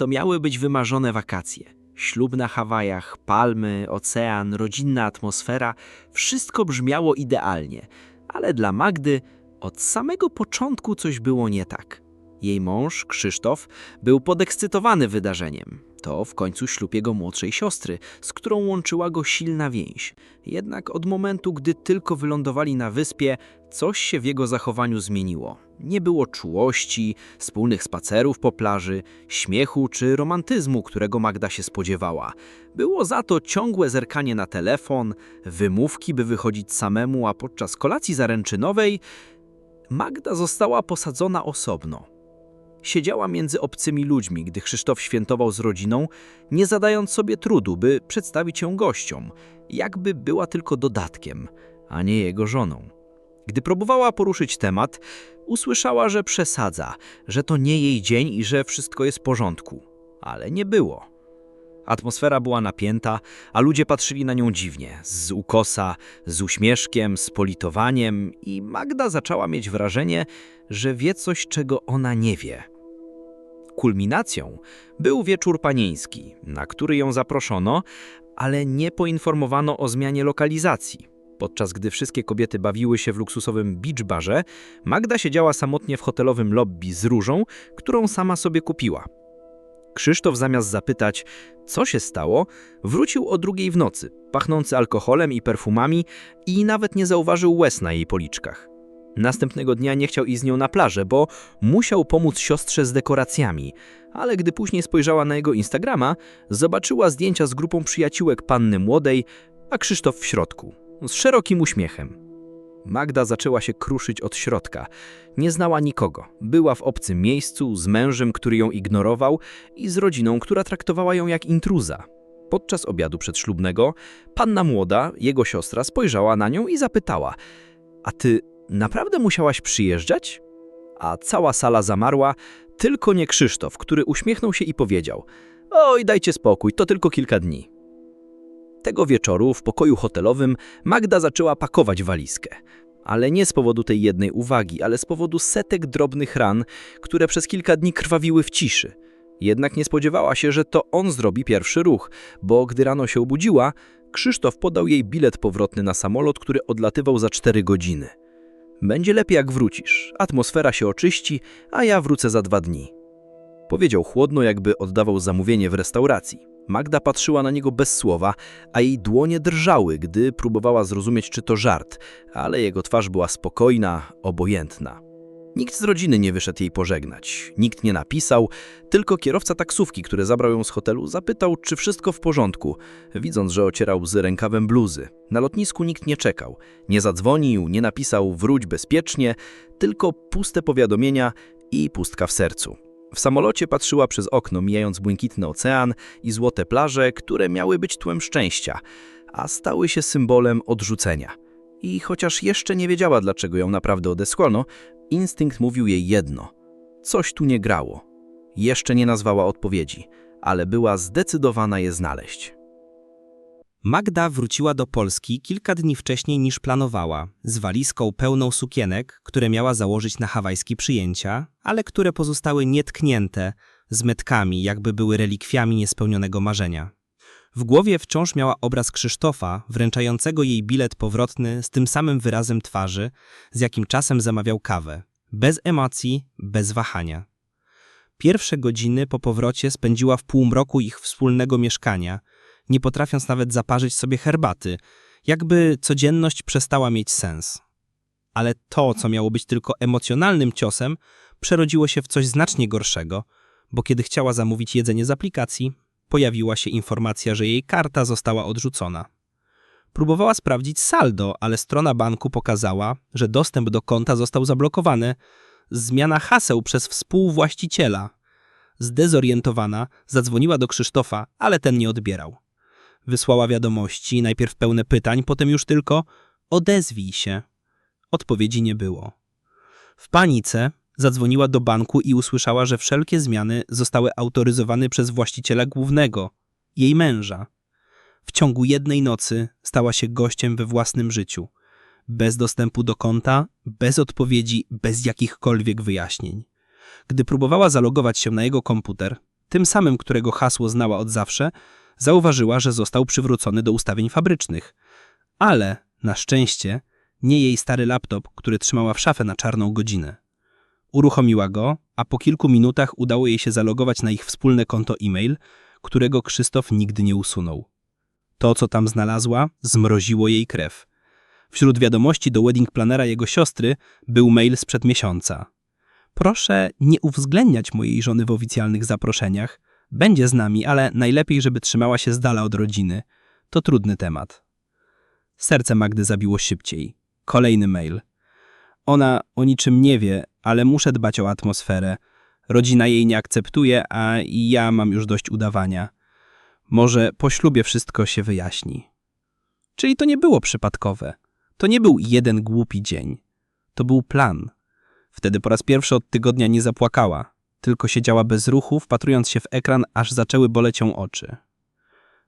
To miały być wymarzone wakacje. Ślub na Hawajach, palmy, ocean, rodzinna atmosfera wszystko brzmiało idealnie, ale dla Magdy od samego początku coś było nie tak. Jej mąż, Krzysztof, był podekscytowany wydarzeniem. To w końcu ślub jego młodszej siostry, z którą łączyła go silna więź. Jednak od momentu, gdy tylko wylądowali na wyspie, coś się w jego zachowaniu zmieniło. Nie było czułości, wspólnych spacerów po plaży, śmiechu czy romantyzmu, którego Magda się spodziewała. Było za to ciągłe zerkanie na telefon, wymówki, by wychodzić samemu, a podczas kolacji zaręczynowej Magda została posadzona osobno. Siedziała między obcymi ludźmi, gdy Krzysztof świętował z rodziną, nie zadając sobie trudu, by przedstawić ją gościom, jakby była tylko dodatkiem, a nie jego żoną. Gdy próbowała poruszyć temat, usłyszała, że przesadza, że to nie jej dzień i że wszystko jest w porządku. Ale nie było. Atmosfera była napięta, a ludzie patrzyli na nią dziwnie, z ukosa, z uśmieszkiem, z politowaniem i Magda zaczęła mieć wrażenie, że wie coś, czego ona nie wie. Kulminacją był wieczór panieński, na który ją zaproszono, ale nie poinformowano o zmianie lokalizacji. Podczas gdy wszystkie kobiety bawiły się w luksusowym beach barze, Magda siedziała samotnie w hotelowym lobby z różą, którą sama sobie kupiła. Krzysztof zamiast zapytać, co się stało, wrócił o drugiej w nocy, pachnący alkoholem i perfumami i nawet nie zauważył łez na jej policzkach. Następnego dnia nie chciał iść z nią na plażę, bo musiał pomóc siostrze z dekoracjami, ale gdy później spojrzała na jego Instagrama, zobaczyła zdjęcia z grupą przyjaciółek panny młodej, a Krzysztof w środku, z szerokim uśmiechem. Magda zaczęła się kruszyć od środka. Nie znała nikogo. Była w obcym miejscu, z mężem, który ją ignorował i z rodziną, która traktowała ją jak intruza. Podczas obiadu przedślubnego panna młoda, jego siostra, spojrzała na nią i zapytała: A ty naprawdę musiałaś przyjeżdżać? A cała sala zamarła, tylko nie Krzysztof, który uśmiechnął się i powiedział: Oj, dajcie spokój, to tylko kilka dni. Tego wieczoru w pokoju hotelowym Magda zaczęła pakować walizkę. Ale nie z powodu tej jednej uwagi, ale z powodu setek drobnych ran, które przez kilka dni krwawiły w ciszy. Jednak nie spodziewała się, że to on zrobi pierwszy ruch, bo gdy rano się obudziła, Krzysztof podał jej bilet powrotny na samolot, który odlatywał za cztery godziny. Będzie lepiej jak wrócisz, atmosfera się oczyści, a ja wrócę za dwa dni. Powiedział chłodno, jakby oddawał zamówienie w restauracji. Magda patrzyła na niego bez słowa, a jej dłonie drżały, gdy próbowała zrozumieć, czy to żart, ale jego twarz była spokojna, obojętna. Nikt z rodziny nie wyszedł jej pożegnać, nikt nie napisał, tylko kierowca taksówki, który zabrał ją z hotelu, zapytał, czy wszystko w porządku, widząc, że ocierał z rękawem bluzy. Na lotnisku nikt nie czekał, nie zadzwonił, nie napisał wróć bezpiecznie, tylko puste powiadomienia i pustka w sercu. W samolocie patrzyła przez okno, mijając błękitny ocean i złote plaże, które miały być tłem szczęścia, a stały się symbolem odrzucenia. I chociaż jeszcze nie wiedziała, dlaczego ją naprawdę odesłano, instynkt mówił jej jedno. Coś tu nie grało. Jeszcze nie nazwała odpowiedzi, ale była zdecydowana je znaleźć. Magda wróciła do Polski kilka dni wcześniej niż planowała, z walizką pełną sukienek, które miała założyć na hawajskie przyjęcia, ale które pozostały nietknięte, z metkami, jakby były relikwiami niespełnionego marzenia. W głowie wciąż miała obraz Krzysztofa, wręczającego jej bilet powrotny z tym samym wyrazem twarzy, z jakim czasem zamawiał kawę. Bez emocji, bez wahania. Pierwsze godziny po powrocie spędziła w półmroku ich wspólnego mieszkania – nie potrafiąc nawet zaparzyć sobie herbaty, jakby codzienność przestała mieć sens. Ale to, co miało być tylko emocjonalnym ciosem, przerodziło się w coś znacznie gorszego, bo kiedy chciała zamówić jedzenie z aplikacji, pojawiła się informacja, że jej karta została odrzucona. Próbowała sprawdzić saldo, ale strona banku pokazała, że dostęp do konta został zablokowany. Zmiana haseł przez współwłaściciela. Zdezorientowana zadzwoniła do Krzysztofa, ale ten nie odbierał. Wysłała wiadomości, najpierw pełne pytań, potem już tylko odezwij się. Odpowiedzi nie było. W panice zadzwoniła do banku i usłyszała, że wszelkie zmiany zostały autoryzowane przez właściciela głównego, jej męża. W ciągu jednej nocy stała się gościem we własnym życiu. Bez dostępu do konta, bez odpowiedzi, bez jakichkolwiek wyjaśnień. Gdy próbowała zalogować się na jego komputer, tym samym, którego hasło znała od zawsze, zauważyła, że został przywrócony do ustawień fabrycznych. Ale, na szczęście, nie jej stary laptop, który trzymała w szafę na czarną godzinę. Uruchomiła go, a po kilku minutach udało jej się zalogować na ich wspólne konto e-mail, którego Krzysztof nigdy nie usunął. To, co tam znalazła, zmroziło jej krew. Wśród wiadomości do wedding planera jego siostry był mail sprzed miesiąca. Proszę nie uwzględniać mojej żony w oficjalnych zaproszeniach. Będzie z nami, ale najlepiej, żeby trzymała się z dala od rodziny. To trudny temat. Serce Magdy zabiło szybciej. Kolejny mail. Ona o niczym nie wie, ale muszę dbać o atmosferę. Rodzina jej nie akceptuje, a ja mam już dość udawania. Może po ślubie wszystko się wyjaśni. Czyli to nie było przypadkowe. To nie był jeden głupi dzień. To był plan. Wtedy po raz pierwszy od tygodnia nie zapłakała, tylko siedziała bez ruchu, wpatrując się w ekran, aż zaczęły boleć ją oczy.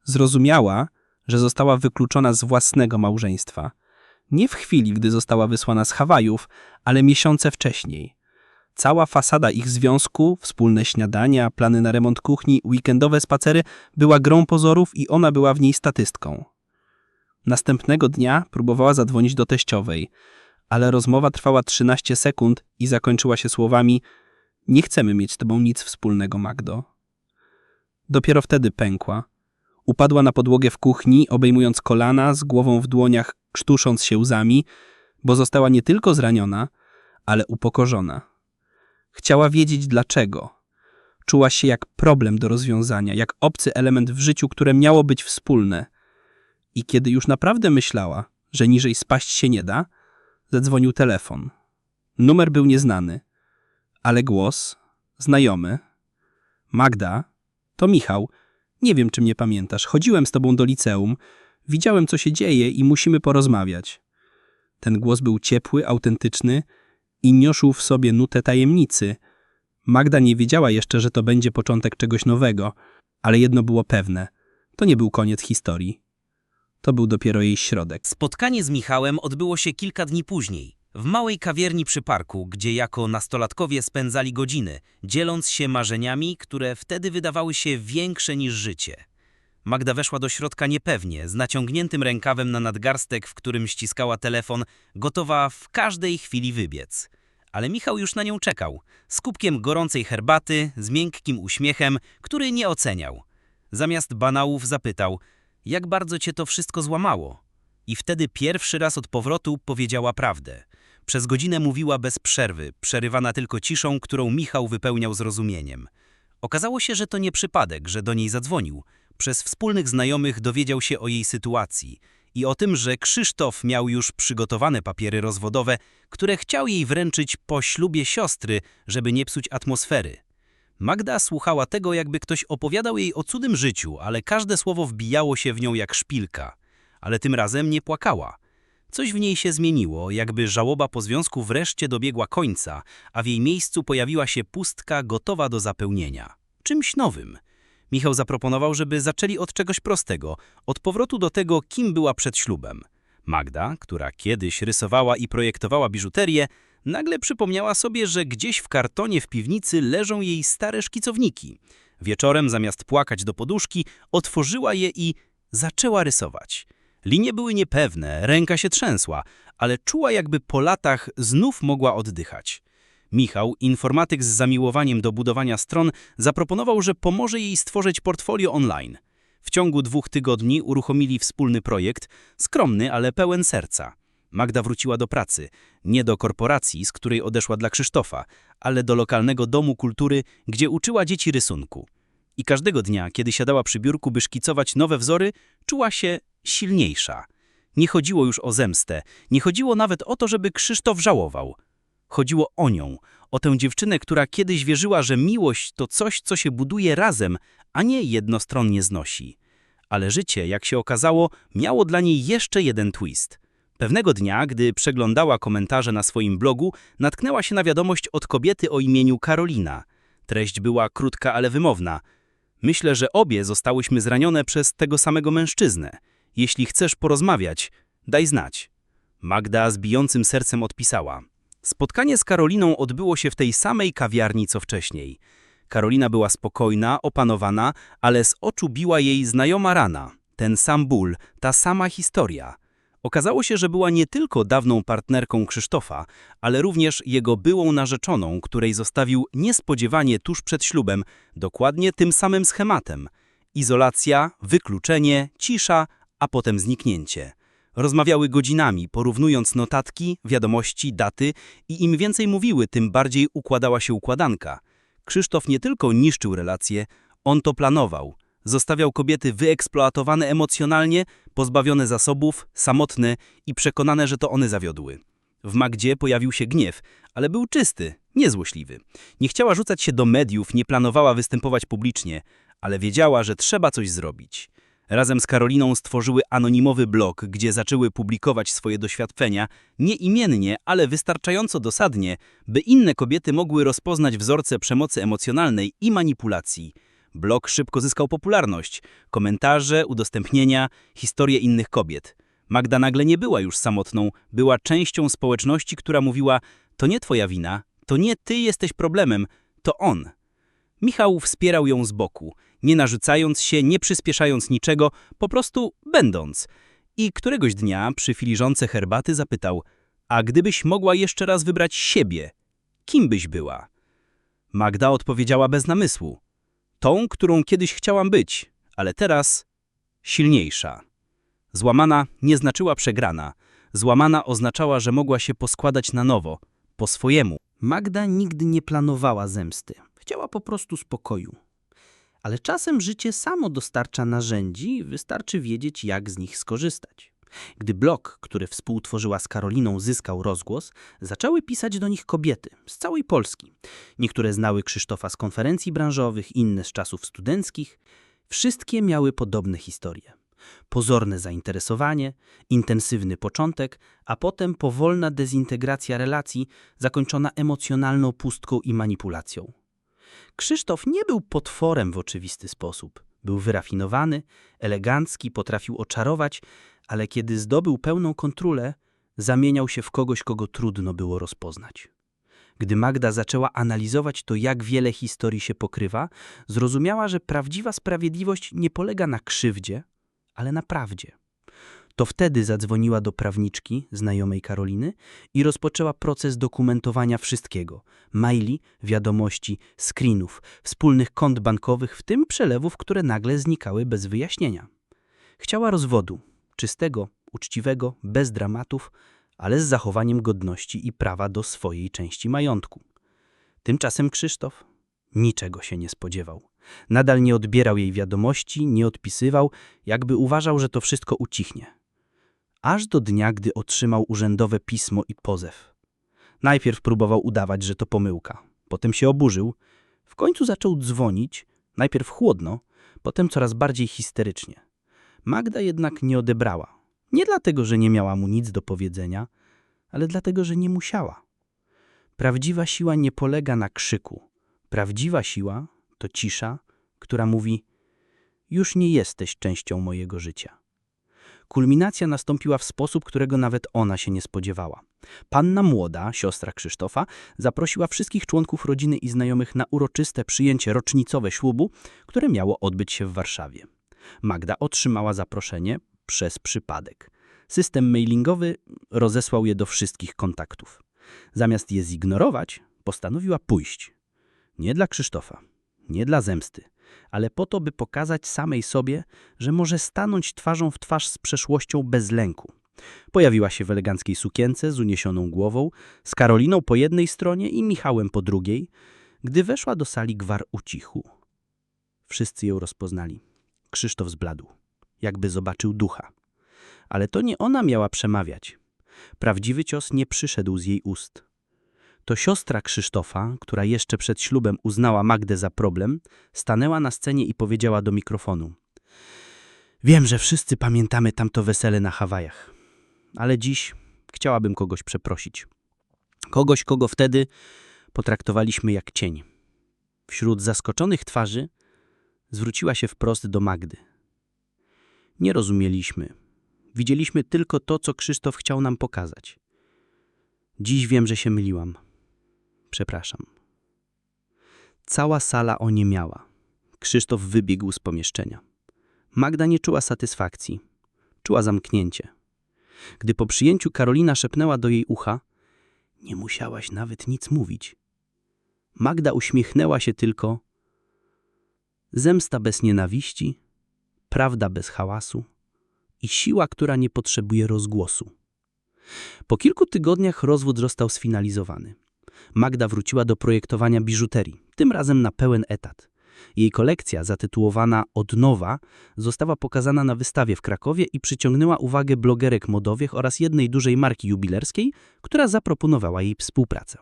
Zrozumiała, że została wykluczona z własnego małżeństwa. Nie w chwili, gdy została wysłana z Hawajów, ale miesiące wcześniej. Cała fasada ich związku, wspólne śniadania, plany na remont kuchni, weekendowe spacery była grą pozorów i ona była w niej statystką. Następnego dnia próbowała zadzwonić do teściowej, ale rozmowa trwała 13 sekund i zakończyła się słowami Nie chcemy mieć z tobą nic wspólnego, Magdo. Dopiero wtedy pękła. Upadła na podłogę w kuchni, obejmując kolana, z głową w dłoniach, krztusząc się łzami, bo została nie tylko zraniona, ale upokorzona. Chciała wiedzieć dlaczego. Czuła się jak problem do rozwiązania, jak obcy element w życiu, które miało być wspólne. I kiedy już naprawdę myślała, że niżej spaść się nie da, zadzwonił telefon. Numer był nieznany, ale głos znajomy. Magda, to Michał. Nie wiem, czy mnie pamiętasz. Chodziłem z tobą do liceum, widziałem, co się dzieje i musimy porozmawiać. Ten głos był ciepły, autentyczny i niosł w sobie nutę tajemnicy. Magda nie wiedziała jeszcze, że to będzie początek czegoś nowego, ale jedno było pewne. To nie był koniec historii. To był dopiero jej środek. Spotkanie z Michałem odbyło się kilka dni później, w małej kawierni przy parku, gdzie jako nastolatkowie spędzali godziny, dzieląc się marzeniami, które wtedy wydawały się większe niż życie. Magda weszła do środka niepewnie, z naciągniętym rękawem na nadgarstek, w którym ściskała telefon, gotowa w każdej chwili wybiec. Ale Michał już na nią czekał, z kubkiem gorącej herbaty, z miękkim uśmiechem, który nie oceniał. Zamiast banałów zapytał, jak bardzo cię to wszystko złamało. I wtedy pierwszy raz od powrotu powiedziała prawdę. Przez godzinę mówiła bez przerwy, przerywana tylko ciszą, którą Michał wypełniał zrozumieniem. Okazało się, że to nie przypadek, że do niej zadzwonił. Przez wspólnych znajomych dowiedział się o jej sytuacji i o tym, że Krzysztof miał już przygotowane papiery rozwodowe, które chciał jej wręczyć po ślubie siostry, żeby nie psuć atmosfery. Magda słuchała tego, jakby ktoś opowiadał jej o cudym życiu, ale każde słowo wbijało się w nią jak szpilka. Ale tym razem nie płakała. Coś w niej się zmieniło, jakby żałoba po związku wreszcie dobiegła końca, a w jej miejscu pojawiła się pustka gotowa do zapełnienia. Czymś nowym. Michał zaproponował, żeby zaczęli od czegoś prostego, od powrotu do tego, kim była przed ślubem. Magda, która kiedyś rysowała i projektowała biżuterię, nagle przypomniała sobie, że gdzieś w kartonie w piwnicy leżą jej stare szkicowniki. Wieczorem, zamiast płakać do poduszki, otworzyła je i zaczęła rysować. Linie były niepewne, ręka się trzęsła, ale czuła jakby po latach znów mogła oddychać. Michał, informatyk z zamiłowaniem do budowania stron, zaproponował, że pomoże jej stworzyć portfolio online. W ciągu dwóch tygodni uruchomili wspólny projekt, skromny, ale pełen serca. Magda wróciła do pracy, nie do korporacji, z której odeszła dla Krzysztofa, ale do lokalnego domu kultury, gdzie uczyła dzieci rysunku. I każdego dnia, kiedy siadała przy biurku, by szkicować nowe wzory, czuła się silniejsza. Nie chodziło już o zemstę, nie chodziło nawet o to, żeby Krzysztof żałował. Chodziło o nią, o tę dziewczynę, która kiedyś wierzyła, że miłość to coś, co się buduje razem, a nie jednostronnie znosi. Ale życie, jak się okazało, miało dla niej jeszcze jeden twist. Pewnego dnia, gdy przeglądała komentarze na swoim blogu, natknęła się na wiadomość od kobiety o imieniu Karolina. Treść była krótka, ale wymowna. Myślę, że obie zostałyśmy zranione przez tego samego mężczyznę. Jeśli chcesz porozmawiać, daj znać. Magda z bijącym sercem odpisała. Spotkanie z Karoliną odbyło się w tej samej kawiarni co wcześniej. Karolina była spokojna, opanowana, ale z oczu biła jej znajoma rana. Ten sam ból, ta sama historia. Okazało się, że była nie tylko dawną partnerką Krzysztofa, ale również jego byłą narzeczoną, której zostawił niespodziewanie tuż przed ślubem, dokładnie tym samym schematem. Izolacja, wykluczenie, cisza, a potem zniknięcie. Rozmawiały godzinami, porównując notatki, wiadomości, daty i im więcej mówiły, tym bardziej układała się układanka. Krzysztof nie tylko niszczył relacje, on to planował. Zostawiał kobiety wyeksploatowane emocjonalnie, pozbawione zasobów, samotne i przekonane, że to one zawiodły. W Magdzie pojawił się gniew, ale był czysty, niezłośliwy. Nie chciała rzucać się do mediów, nie planowała występować publicznie, ale wiedziała, że trzeba coś zrobić. Razem z Karoliną stworzyły anonimowy blog, gdzie zaczęły publikować swoje doświadczenia, nie imiennie, ale wystarczająco dosadnie, by inne kobiety mogły rozpoznać wzorce przemocy emocjonalnej i manipulacji. Blog szybko zyskał popularność. Komentarze, udostępnienia, historie innych kobiet. Magda nagle nie była już samotną, była częścią społeczności, która mówiła: To nie twoja wina, to nie ty jesteś problemem, to on. Michał wspierał ją z boku, nie narzucając się, nie przyspieszając niczego, po prostu będąc. I któregoś dnia przy filiżonce herbaty zapytał: A gdybyś mogła jeszcze raz wybrać siebie, kim byś była? Magda odpowiedziała bez namysłu: Tą, którą kiedyś chciałam być, ale teraz silniejsza. Złamana nie znaczyła przegrana. Złamana oznaczała, że mogła się poskładać na nowo, po swojemu. Magda nigdy nie planowała zemsty. Chciała po prostu spokoju. Ale czasem życie samo dostarcza narzędzi wystarczy wiedzieć, jak z nich skorzystać. Gdy blog, który współtworzyła z Karoliną, zyskał rozgłos, zaczęły pisać do nich kobiety z całej Polski. Niektóre znały Krzysztofa z konferencji branżowych, inne z czasów studenckich. Wszystkie miały podobne historie. Pozorne zainteresowanie, intensywny początek, a potem powolna dezintegracja relacji zakończona emocjonalną pustką i manipulacją. Krzysztof nie był potworem w oczywisty sposób. Był wyrafinowany, elegancki, potrafił oczarować, ale kiedy zdobył pełną kontrolę, zamieniał się w kogoś, kogo trudno było rozpoznać. Gdy Magda zaczęła analizować to, jak wiele historii się pokrywa, zrozumiała, że prawdziwa sprawiedliwość nie polega na krzywdzie, ale na prawdzie. To wtedy zadzwoniła do prawniczki, znajomej Karoliny, i rozpoczęła proces dokumentowania wszystkiego: maili, wiadomości, screenów, wspólnych kont bankowych, w tym przelewów, które nagle znikały bez wyjaśnienia. Chciała rozwodu, czystego, uczciwego, bez dramatów, ale z zachowaniem godności i prawa do swojej części majątku. Tymczasem Krzysztof niczego się nie spodziewał. Nadal nie odbierał jej wiadomości, nie odpisywał, jakby uważał, że to wszystko ucichnie. Aż do dnia, gdy otrzymał urzędowe pismo i pozew. Najpierw próbował udawać, że to pomyłka. Potem się oburzył. W końcu zaczął dzwonić, najpierw chłodno, potem coraz bardziej histerycznie. Magda jednak nie odebrała. Nie dlatego, że nie miała mu nic do powiedzenia, ale dlatego, że nie musiała. Prawdziwa siła nie polega na krzyku. Prawdziwa siła to cisza, która mówi: Już nie jesteś częścią mojego życia. Kulminacja nastąpiła w sposób, którego nawet ona się nie spodziewała. Panna młoda, siostra Krzysztofa, zaprosiła wszystkich członków rodziny i znajomych na uroczyste przyjęcie rocznicowe ślubu, które miało odbyć się w Warszawie. Magda otrzymała zaproszenie przez przypadek. System mailingowy rozesłał je do wszystkich kontaktów. Zamiast je zignorować, postanowiła pójść. Nie dla Krzysztofa, nie dla zemsty, ale po to, by pokazać samej sobie, że może stanąć twarzą w twarz z przeszłością bez lęku. Pojawiła się w eleganckiej sukience z uniesioną głową, z Karoliną po jednej stronie i Michałem po drugiej. Gdy weszła do sali, gwar ucichł. Wszyscy ją rozpoznali. Krzysztof zbladł, jakby zobaczył ducha. Ale to nie ona miała przemawiać. Prawdziwy cios nie przyszedł z jej ust. To siostra Krzysztofa, która jeszcze przed ślubem uznała Magdę za problem, stanęła na scenie i powiedziała do mikrofonu. Wiem, że wszyscy pamiętamy tamto wesele na Hawajach, ale dziś chciałabym kogoś przeprosić. Kogoś, kogo wtedy potraktowaliśmy jak cień. Wśród zaskoczonych twarzy zwróciła się wprost do Magdy. Nie rozumieliśmy. Widzieliśmy tylko to, co Krzysztof chciał nam pokazać. Dziś wiem, że się myliłam. Przepraszam. Cała sala oniemiała. Krzysztof wybiegł z pomieszczenia. Magda nie czuła satysfakcji. Czuła zamknięcie. Gdy po przyjęciu Karolina szepnęła do jej ucha, nie musiałaś nawet nic mówić. Magda uśmiechnęła się tylko. Zemsta bez nienawiści, prawda bez hałasu i siła, która nie potrzebuje rozgłosu. Po kilku tygodniach rozwód został sfinalizowany. Magda wróciła do projektowania biżuterii, tym razem na pełen etat. Jej kolekcja, zatytułowana Od nowa, została pokazana na wystawie w Krakowie i przyciągnęła uwagę blogerek modowych oraz jednej dużej marki jubilerskiej, która zaproponowała jej współpracę.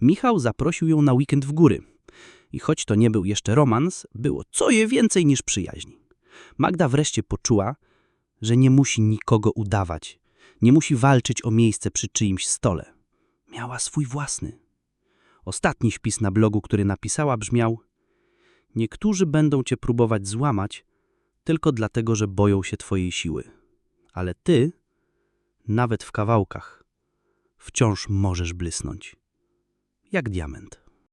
Michał zaprosił ją na weekend w góry. I choć to nie był jeszcze romans, było co je więcej niż przyjaźń. Magda wreszcie poczuła, że nie musi nikogo udawać, nie musi walczyć o miejsce przy czyimś stole. Miała swój własny. Ostatni wpis na blogu, który napisała, brzmiał: Niektórzy będą cię próbować złamać tylko dlatego, że boją się twojej siły. Ale ty, nawet w kawałkach, wciąż możesz błysnąć. Jak diament.